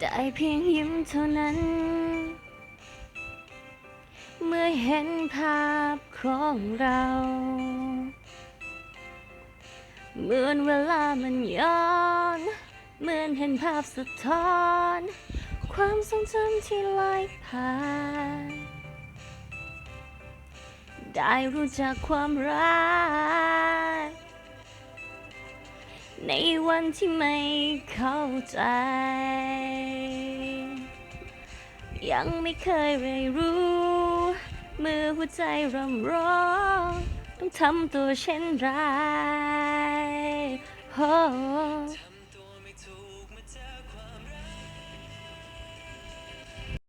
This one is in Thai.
ได้เพียงยิ้มเท่านั้น เมื่อเห็นภาพของเรา เหมือนเวลามันย้อน เหมือนเห็นภาพสะท้อน ความทรงจำที่ลอยผ่านได้รู้จักความรัก ในวันที่ไม่เข้าใจ ยังไม่เคยไม่รู้ มือหัวใจรำร้องต้องทำตัวเช่นไรโอ้